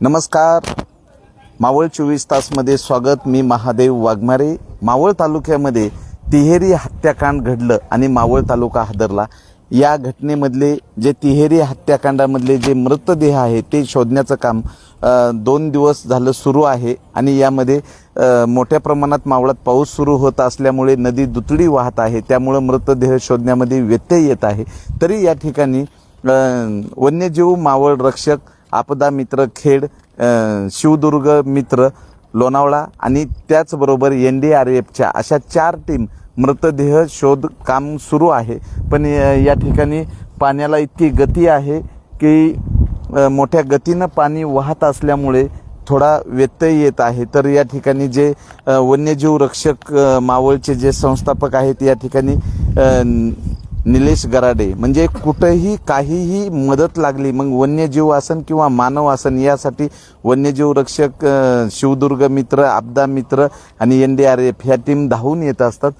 नमस्कार. मावळ चोवीस तासमध्ये स्वागत. मी महादेव वाघमारे. मावळ तालुक्यामध्ये तिहेरी हत्याकांड घडलं आणि मावळ तालुका हादरला. या घटनेमधले जे तिहेरी हत्याकांडामधले जे मृतदेह आहे ते शोधण्याचं काम दोन दिवस झालं सुरू आहे आणि यामध्ये मोठ्या प्रमाणात मावळात पाऊस सुरू होत असल्यामुळे नदी दुतडी वाहत आहे. त्यामुळं मृतदेह शोधण्यामध्ये व्यत्यय येत आहे. तरी या ठिकाणी वन्यजीव मावळ रक्षक आपदा मित्र खेड शिवदुर्ग मित्र लोणावळा आणि त्याचबरोबर एन डी आर एफच्या अशा चार टीम मृतदेह शोध काम सुरू आहे. पण या ठिकाणी पाण्याला इतकी गती आहे की मोठ्या गतीनं पाणी वाहत असल्यामुळे थोडा व्यत्यय येत आहे. तर या ठिकाणी जे वन्यजीव रक्षक मावळचे जे संस्थापक आहेत या ठिकाणी निलेश गराडे. म्हणजे कुठंही काहीही मदत लागली मग वन्यजीव आसन किंवा मानव आसन यासाठी वन्यजीव रक्षक शिवदुर्ग मित्र आपदा मित्र आणि एन डी आर एफ ह्या टीम धावून येत असतात.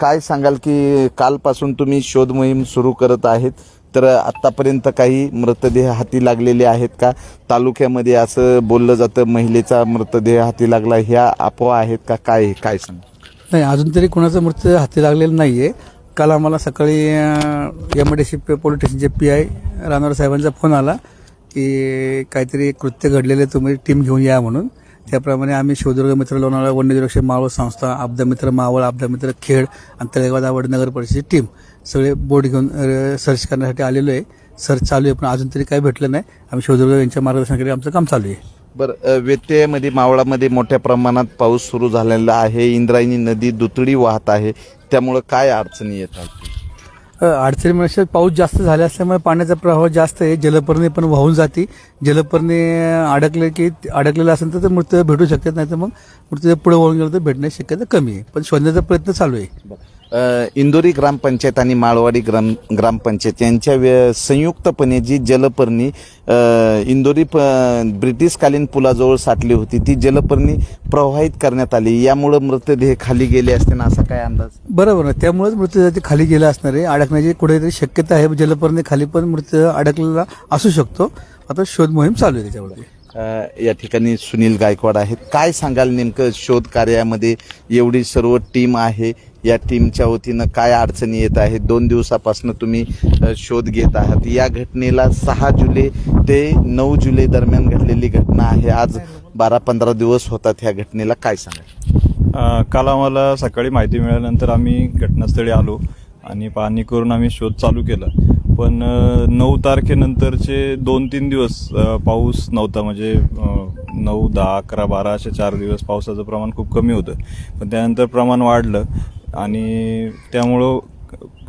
काय सांगाल की कालपासून तुम्ही शोध मोहीम सुरू करत आहेत? तर आत्तापर्यंत काही मृतदेह हाती लागलेले आहेत का? तालुक्यामध्ये असं बोललं जातं महिलेचा मृतदेह हाती लागला ह्या अफवा आहेत का? काय काय सांग नाही अजून तरी कोणाचा मृतदेह हाती लागलेला नाही आहे काल आम्हाला सकाळी एम डी सी पोलीस स्टेशनचे पी आय रानोर साहेबांचा फोन आला की काहीतरी कृत्य घडलेले तुम्ही टीम घेऊन या म्हणून. त्याप्रमाणे आम्ही शिवदुर्ग मित्र लोणावळा वन्यजीव मावळ संस्था आपदा मित्र मावळ आपदा मित्र खेड आणि तळेगाव दावड नगर परिषदेची टीम सगळे बोट घेऊन सर्च करण्यासाठी आलेलो आहे. सर्च चालू आहे पण अजून तरी काही भेटलं नाही. आम्ही शिवदुर्ग यांच्या मार्गदर्शनाखाली आमचं काम चालू आहे. बरं व्यत्ययामध्ये मावळामध्ये मोठ्या प्रमाणात पाऊस सुरू झालेला आहे. इंद्रायणी नदी दुतडी वाहत आहे. त्यामुळं काय अडचणी येत आहेत? अ, अडचणी म्हणजे पाऊस जास्त झाला असल्यामुळे पाण्याचा प्रवाह जास्त आहे. जलपर्णी पण वाहून जाते. जलपर्णी अडकले की अडकलेलं असेल तर ते मृत्यू भेटू शकतात नाही तर मग मृत्यू पुढे वळून गेलं तर भेटण्याची शक्यता कमी आहे. पण शोधण्याचा प्रयत्न चालू आहे. इंदोरी ग्रामपंचायत आणि माळवाडी ग्राम ग्रामपंचायत यांच्या व्य संयुक्तपणे जी जलपर्णी इंदोरी प ब्रिटिशकालीन पुलाजवळ साठली होती ती जलपर्णी प्रवाहित करण्यात आली. यामुळं मृतदेह खाली गेले असते ना असा काय अंदाज? बरोबर ना. त्यामुळेच मृतदेह खाली गेला असणार आहे. अडकण्याची कुठेतरी शक्यता आहे. जलपर्णी खाली पण मृतदेह अडकलेला असू शकतो. आता शोध मोहीम चालू आहे त्याच्यावरती. या ठिकाणी सुनील गायकवाड आहेत. काय सांगाल नेमकं शोध कार्यामध्ये एवढी सर्व टीम आहे? या टीमच्या वतीनं काय अडचणी येत आहेत? दोन दिवसापासून तुम्ही शोध घेत आहात. या घटनेला सहा जुलै ते नऊ जुलै दरम्यान घडलेली घटना आहे. आज बारा पंधरा दिवस होतात ह्या घटनेला. काय सांगाल? काल आम्हाला सकाळी माहिती मिळाल्यानंतर आम्ही घटनास्थळी आलो आणि पाहणी करून आम्ही शोध चालू केला. पण नऊ तारखेनंतरचे दोन तीन दिवस पाऊस नव्हता. म्हणजे नऊ दहा अकरा बारा असे चार दिवस पावसाचं प्रमाण खूप कमी होतं. पण त्यानंतर प्रमाण वाढलं आणि त्यामुळं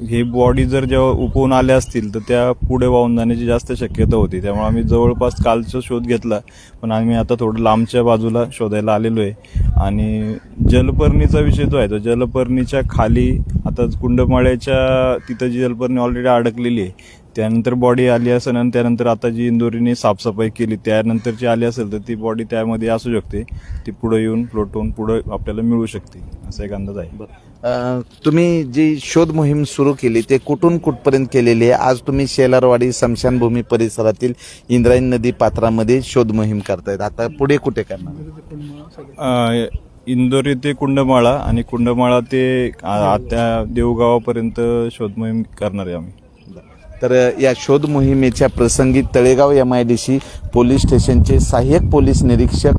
हे बॉडी जर जेव्हा उपवून आल्या असतील तर त्या पुढे वाहून जाण्याची जास्त शक्यता होती. त्यामुळे आम्ही जवळपास कालचा शोध घेतला पण आम्ही आता थोडं लांबच्या बाजूला शोधायला आलेलो आहे. आणि जलपर्णीचा विषय जो आहे तो जलपर्णीच्या खाली आता कुंडमाळ्याच्या तिथं जी जलपर्णी ऑलरेडी अडकलेली आहे त्यानंतर बॉडी आली असेल आणि त्यानंतर आता जी इंदोरीने साफसफाई केली त्यानंतरची आली असेल तर ती बॉडी त्यामध्ये असू शकते. ती पुढे येऊन फ्लोट होऊन आपल्याला मिळू शकते. असा एक अंदाज आहे. बरं. तुम्ही जी शोध मोहीम सुरू केली ते कुठून कुठपर्यंत केलेली आहे? आज तुम्ही शेलारवाडी स्मशानभूमी परिसरातील इंद्रायणी नदी पात्रामध्ये शोध मोहीम करतायत. आता पुढे कुठे करणार? इंदोरी ते कुंडमाळा आणि कुंडमाळा ते आता देवगावापर्यंत शोध मोहीम करणार आहे आम्ही. तर या शोध मोहिमेच्या प्रसंगी Talegaon M I D C police स्टेशनचे सहाय्यक पोलीस निरीक्षक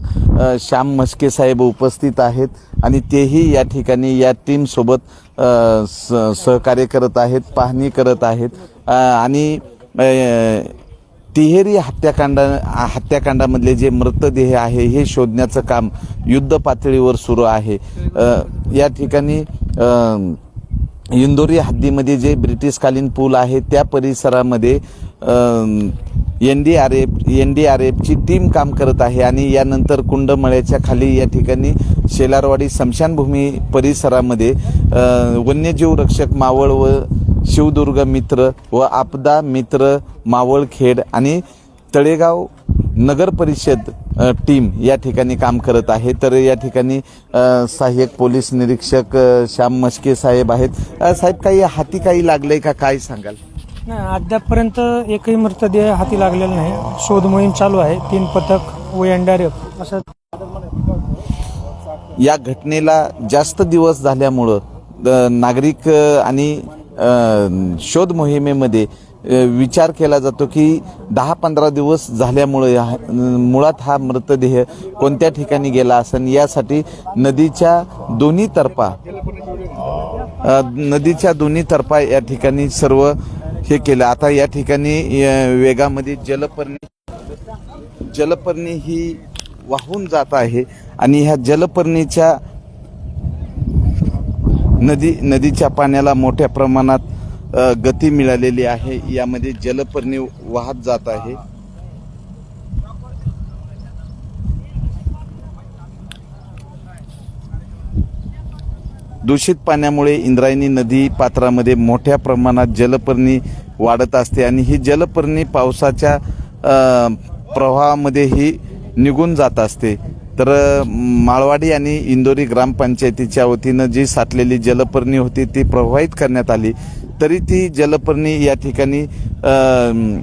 श्याम मस्के साहेब उपस्थित आहेत आणि तेही या ठिकाणी या टीमसोबत स- सहकार्य करत आहेत पाहणी करत आहेत. आणि तिहेरी हत्याकांड हत्याकांडामधले जे मृतदेह आहे हे शोधण्याचं काम युद्ध पातळीवर सुरू आहे. या ठिकाणी इंदोरी हद्दीमध्ये जे ब्रिटिशकालीन पूल आहे त्या परिसरामध्ये N D R F N D R एफची team काम करत आहे आणि यानंतर कुंडमळ्याच्या खाली या ठिकाणी शेलारवाडी स्मशानभूमी परिसरामध्ये वन्यजीव रक्षक मावळ व शिवदुर्ग मित्र व आपदा मित्र मावळखेड आणि तळेगाव नगर परिषद टीम या ठिकाणी काम करत आहे. तर या ठिकाणी सहाय्यक पोलीस निरीक्षक श्याम मस्के साहेब आहेत. साहेब काही हाती काही लागलंय का? काय सांगाल? नाही अद्यापपर्यंत एकही मृतदेह हाती लागलेला नाही. शोध मोहीम चालू आहे. तीन पथक व एनडीआरएफ असं या घटनेला जास्त दिवस झाल्यामुळं नागरिक आणि शोध मोहिमेमध्ये विचार केला जातो की दहा पंधरा दिवस झाल्यामुळे मुळात हा मृतदेह कोणत्या ठिकाणी गेला असेल यासाठी नदीच्या दोन्ही तर्फा नदीच्या दोन्ही तर्फा या ठिकाणी सर्व हे केलं. आता या ठिकाणी वेगामध्ये जलपर्णी जलपर्णी ही वाहून जात आहे आणि ह्या जलपर्णीच्या नदी नदीच्या पाण्याला मोठ्या प्रमाणात गती मिळालेली आहे. यामध्ये जलपर्णी वाहत जात आहे. दूषित पाण्यामुळे इंद्रायणी नदी पात्रामध्ये मोठ्या प्रमाणात जलपर्णी वाढत असते आणि ही जलपर्णी पावसाच्या प्रवाहामध्येही प्रवाहामध्ये ही निघून जात असते. तर माळवाडी आणि इंदोरी ग्रामपंचायतीच्या वतीनं जी साठलेली जलपर्णी होती ती प्रवाहित करण्यात आली. तरी ती जलपर्णी या ठिकाणी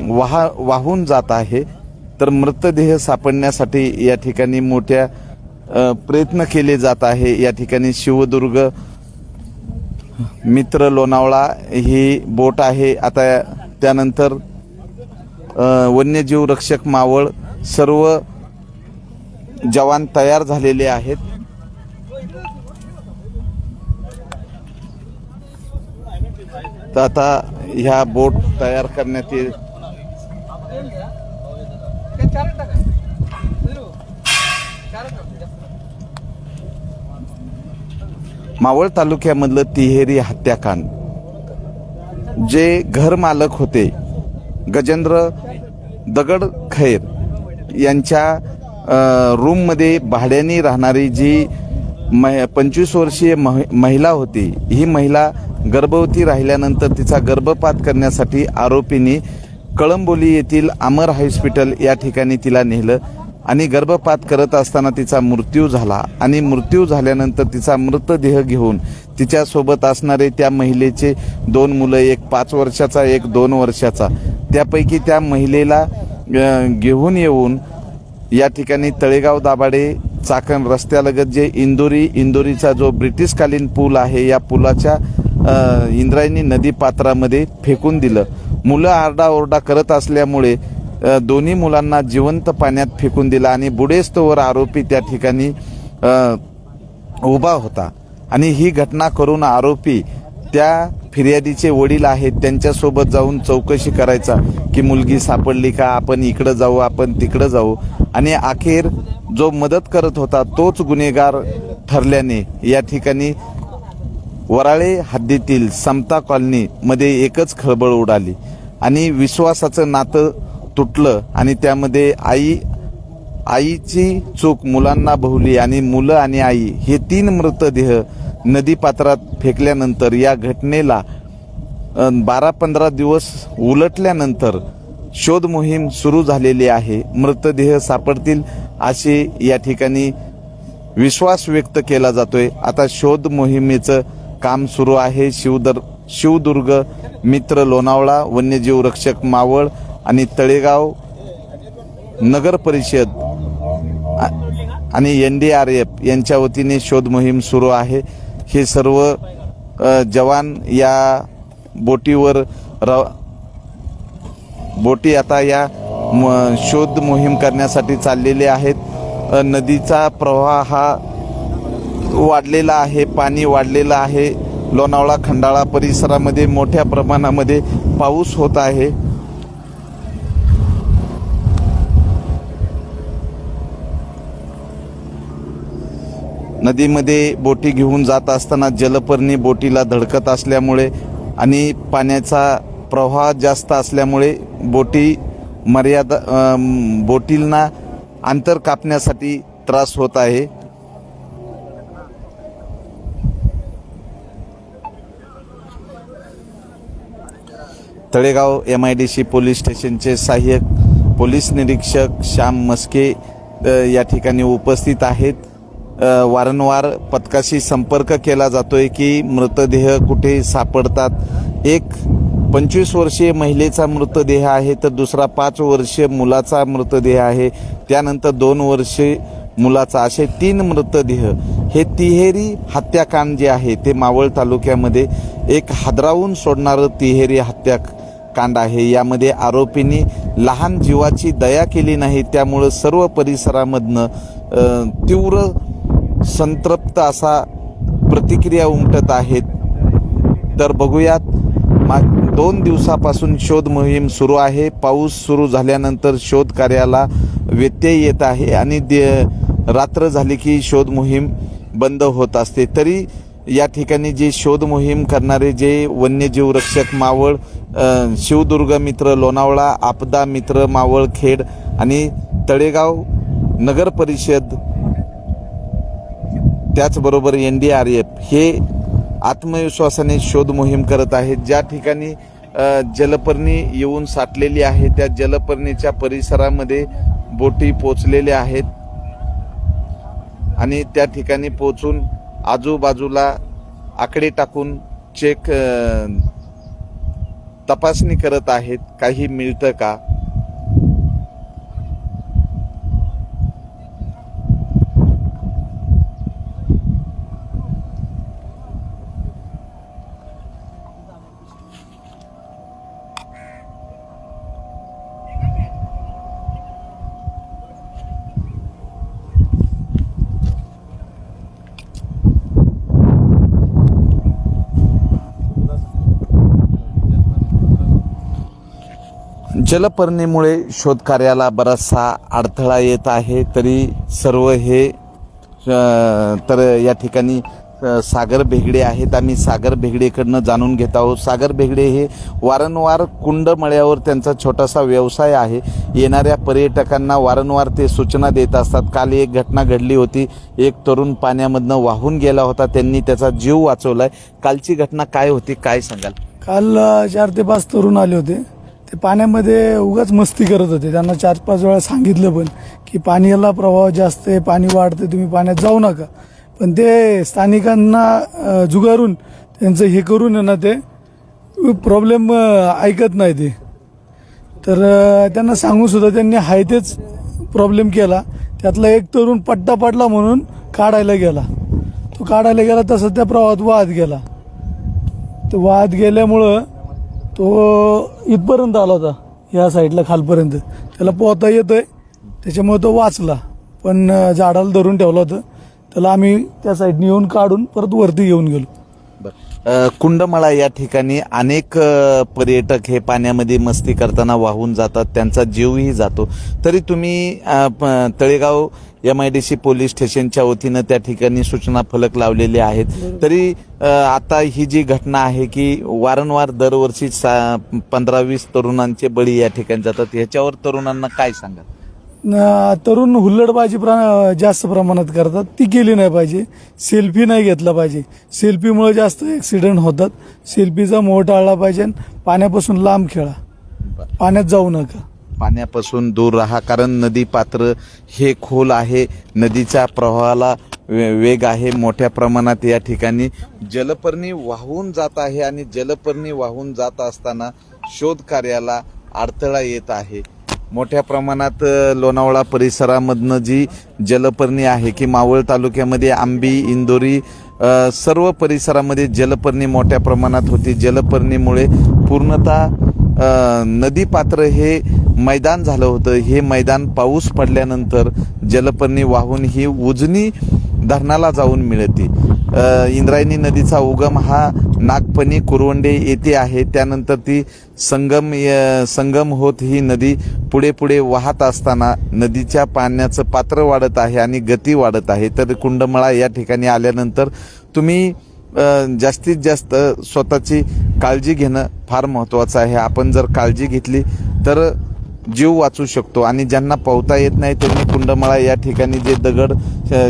वाहा वाहून जात आहे. तर मृतदेह सापडण्यासाठी या ठिकाणी मोठ्या प्रयत्न केले जात आहे. या ठिकाणी शिवदुर्ग मित्र लोणावळा ही बोट आहे. आता त्यानंतर वन्यजीव रक्षक मावळ सर्व जवान तयार झालेले आहेत. तर आता ह्या बोट तयार करण्यात येईल. मावळ तालुक्यामधलं तिहेरी हत्याकांड. जे घरमालक होते गजेंद्र दगड खैर यांच्या रूममध्ये भाड्याने राहणारी जी मह पंचवीस वर्षीय मह महिला होती ही महिला गर्भवती राहिल्यानंतर तिचा गर्भपात करण्यासाठी आरोपींनी कळंबोली येथील अमर हॉस्पिटल या ठिकाणी तिला नेलं आणि गर्भपात करत असताना तिचा मृत्यू झाला आणि मृत्यू झाल्यानंतर तिचा मृतदेह घेऊन तिच्यासोबत असणारे त्या महिलेचे दोन मुलं एक पाच वर्षाचा एक दोन वर्षाचा. त्यापैकी त्या महिलेला घेऊन येऊन या ठिकाणी तळेगाव दाभाडे चाकण रस्त्यालगत जे इंदोरी इंदोरीचा जो ब्रिटिशकालीन पूल आहे या पुलाच्या इंद्रायणी नदी पात्रामध्ये फेकून दिलं. मुलं आरडाओरडा करत असल्यामुळे दोन्ही मुलांना जिवंत पाण्यात फेकून दिलं आणि बुडेस्तोवर आरोपी त्या ठिकाणी उभा होता. आणि ही घटना करून आरोपी त्या फिर्यादीचे वडील आहेत त्यांच्यासोबत जाऊन चौकशी करायचा की मुलगी सापडली का आपण इकडं जाऊ आपण तिकडं जाऊ. आणि अखेर जो मदत करत होता तोच गुन्हेगार ठरल्याने या ठिकाणी वराळे हद्दीतील समता कॉलनी मध्ये एकच खळबळ उडाली आणि विश्वासाचं नातं तुटलं आणि त्यामध्ये आई आईची चूक मुलांना भोवली आणि मुलं आणि आई हे तीन मृतदेह नदीपात्रात फेकल्यानंतर या घटनेला बारा पंधरा दिवस उलटल्यानंतर शोध मोहीम सुरू झालेली आहे. मृतदेह सापडतील असे या ठिकाणी विश्वास व्यक्त केला जातोय. आता शोध मोहिमेचं काम सुरू आहे. शिवदर शिवदुर्ग मित्र लोणावळा वन्यजीव रक्षक मावळ आणि तळेगाव नगर परिषद आणि एन डी आर एफ यांच्या वतीने शोध मोहीम सुरू आहे. हे सर्व जवान या बोटीवर र बोटी आता या म- शोध मोहीम करण्यासाठी चाललेले आहेत. नदीचा प्रवाह हा वाढलेला आहे पाणी वाढलेलं आहे. लोणावळा खंडाळा परिसरामध्ये मोठ्या प्रमाणामध्ये पाऊस होत आहे. नदीमध्ये बोटी घेऊन जात असताना जलपर्णी बोटीला धडकत असल्यामुळे आणि पाण्याचा प्रवाह जास्त असल्यामुळे बोटी मर्यादा बोटींना अंतर कापण्यासाठी त्रास होत आहे. Talegaon M I D C police स्टेशनचे सहाय्यक पोलीस निरीक्षक श्याम मस्के या ठिकाणी उपस्थित आहेत. वारंवार पथकाशी संपर्क केला जातोय की मृतदेह कुठे सापडतात. एक पंचवीस वर्षीय महिलेचा मृतदेह आहे तर दुसरा पाच वर्षीय मुलाचा मृतदेह आहे. त्यानंतर दोन वर्षे मुलाचा असे तीन मृतदेह. हे तिहेरी हत्याकांड जे आहे ते मावळ तालुक्यामध्ये एक हादरावून सोडणारं तिहेरी कांड आहे. यामध्ये आरोपींनी लहान जीवाची दया केली नाही. त्यामुळं सर्व परिसरामधनं तीव्र संतृप्त असा प्रतिक्रिया उमटत आहेत. तर बघूयात मा दोन दिवसापासून शोध मोहीम सुरू आहे. पाऊस सुरू झाल्यानंतर शोध कार्याला व्यत्यय येत आहे आणि दे- रात्र झाली की शोध मोहीम बंद होत असते. तरी या ठिकाणी जे शोध मोहीम करणारे जे वन्यजीव रक्षक मावळ शिवदुर्ग मित्र लोणावळा आपदा मित्र मावळखेड आणि तळेगाव नगर परिषद त्याचबरोबर एन डी आर एफ हे आत्मविश्वासाने शोध मोहीम करत आहेत. ज्या ठिकाणी जलपर्णी येऊन साठलेली आहे त्या जलपर्णीच्या परिसरामध्ये बोटी पोचलेल्या आहेत आणि त्या ठिकाणी पोचून आजूबाजूला आकडे टाकून चेक तपासणी करत आहेत काही मिळतं का? जलपर्णीमुळे शोधकार्याला बराचसा अडथळा येत आहे. तरी सर्व हे तर या ठिकाणी सागर भेगडे आहेत. आम्ही सागर भेगडेकडनं जाणून घेत आहोत. सागर भेगडे हे वारंवार कुंडमळ्यावर त्यांचा छोटासा व्यवसाय आहे. येणाऱ्या पर्यटकांना वारंवार ते सूचना देत असतात. काल एक घटना घडली होती. एक तरुण पाण्यामधनं वाहून गेला होता. त्यांनी त्याचा जीव वाचवलाय. कालची घटना काय होती? काय सांगाल? काल चार ते पाच तरुण आले होते. ते पाण्यामध्ये उगाच मस्ती करत होते. त्यांना चार पाच वेळा सांगितलं पण की पाण्याला प्रवाह जास्त आहे पाणी वाढतं तुम्ही पाण्यात जाऊ नका. पण ते स्थानिकांना जुगारून त्यांचं हे करून आहे ना ते प्रॉब्लेम ऐकत नाही ते. तर त्यांना सांगून सुद्धा त्यांनी हाय तेच प्रॉब्लेम केला. त्यातला एक तरुण पट्टा पडला म्हणून काढायला गेला. तो काढायला गेला तसं त्या प्रवाहात वाहत गेला. तर वाहत गेल्यामुळं तो इथपर्यंत आला होता या साईडला खालपर्यंत. त्याला पोहता येतोय त्याच्यामुळे तो वाचला. पण झाडाला धरून ठेवलं होतं. त्याला आम्ही त्या साईडने येऊन काढून परत वरती घेऊन गेलो. कुंडमळा या ठिकाणी अनेक पर्यटक हे पाण्यामध्ये मस्ती करताना वाहून जातात त्यांचा जीवही जातो. तरी तुम्ही प- Talegaon M I D C police स्टेशनच्या वतीनं त्या ठिकाणी सूचना फलक लावलेले आहेत. तरी आता ही जी घटना आहे की वारंवार दरवर्षी सा पंधरा वीस तरुणांचे बळी या ठिकाणी जातात ह्याच्यावर तरुणांना काय सांगा तरुण हुल्लडबाजी प्रा जास्त प्रमाणात करतात. ती केली नाही पाहिजे. सेल्फी नाही घेतला पाहिजे. सेल्फीमुळे जास्त ॲक्सिडेंट होतात. सेल्फीचा मोह टाळला पाहिजे. पाण्यापासून लांब खेळा. पाण्यात जाऊ नका. पाण्यापासून दूर राहा कारण नदी पात्र हे खोल आहे. नदीच्या प्रवाहाला वे- वेग आहे. मोठ्या प्रमाणात या ठिकाणी जलपर्णी वाहून जात आहे आणि जलपर्णी वाहून जात असताना शोध कार्याला अडथळा येत आहे. मोठ्या प्रमाणात लोणावळा परिसरामधनं जी जलपर्णी आहे की मावळ तालुक्यामध्ये आंबी इंदोरी सर्व परिसरामध्ये जलपर्णी मोठ्या प्रमाणात होती. जलपर्णीमुळे पूर्णतः नदीपात्र हे मैदान झालं होतं. हे मैदान पाऊस पडल्यानंतर जलपर्णी वाहून ही उजनी धरणाला जाऊन मिळते. इंद्रायणी नदीचा उगम हा नागपणी कुरवंडे येथे आहे. त्यानंतर ती संगम संगम होत ही नदी पुढे पुढे वाहत असताना नदीच्या पाण्याचं पात्र वाढत आहे आणि गती वाढत आहे. तर कुंडमळा या ठिकाणी आल्यानंतर तुम्ही जास्तीत जास्त स्वतःची काळजी घेणं फार महत्त्वाचं आहे. आपण जर काळजी घेतली तर जीव वाचू शकतो आणि ज्यांना पोहता येत नाही त्यांनी कुंडमळा या ठिकाणी जे दगड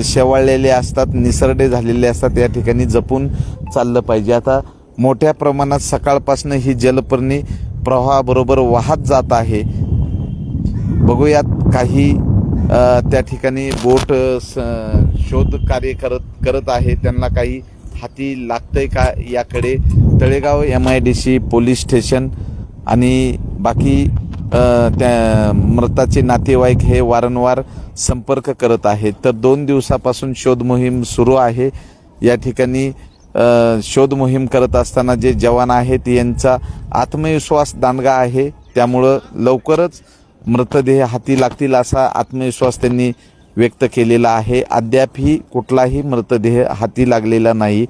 शेवाळलेले असतात निसरडे झालेले असतात या ठिकाणी जपून चाललं पाहिजे. आता मोठ्या प्रमाणात सकाळपासून ही जलपर्णी प्रवाहाबरोबर वाहत जात आहे. बघूयात काही त्या ठिकाणी बोट स- शोध कार्य करत करत आहे. त्यांना काही हाती लागतंय का याकडे? Talegaon M I D C police station आणि बाकी त्या मृताचे नातेवाईक हे वारंवार संपर्क करत आहेत. तर दोन दिवसापासून शोध मोहीम सुरू आहे. या ठिकाणी शोधमोहीम शोध मोहीम करत असताना जे जवान आहेत यांचा आत्मविश्वास दांडगा आहे. त्यामुळं लवकरच मृतदेह हाती लागतील असा आत्मविश्वास त्यांनी व्यक्त केलेला आहे. अद्यापही कुठलाही मृतदेह हाती लागलेला नाही.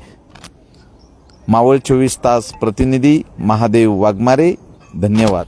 मावळ चोवीस तास प्रतिनिधी महादेव वाघमारे धन्यवाद.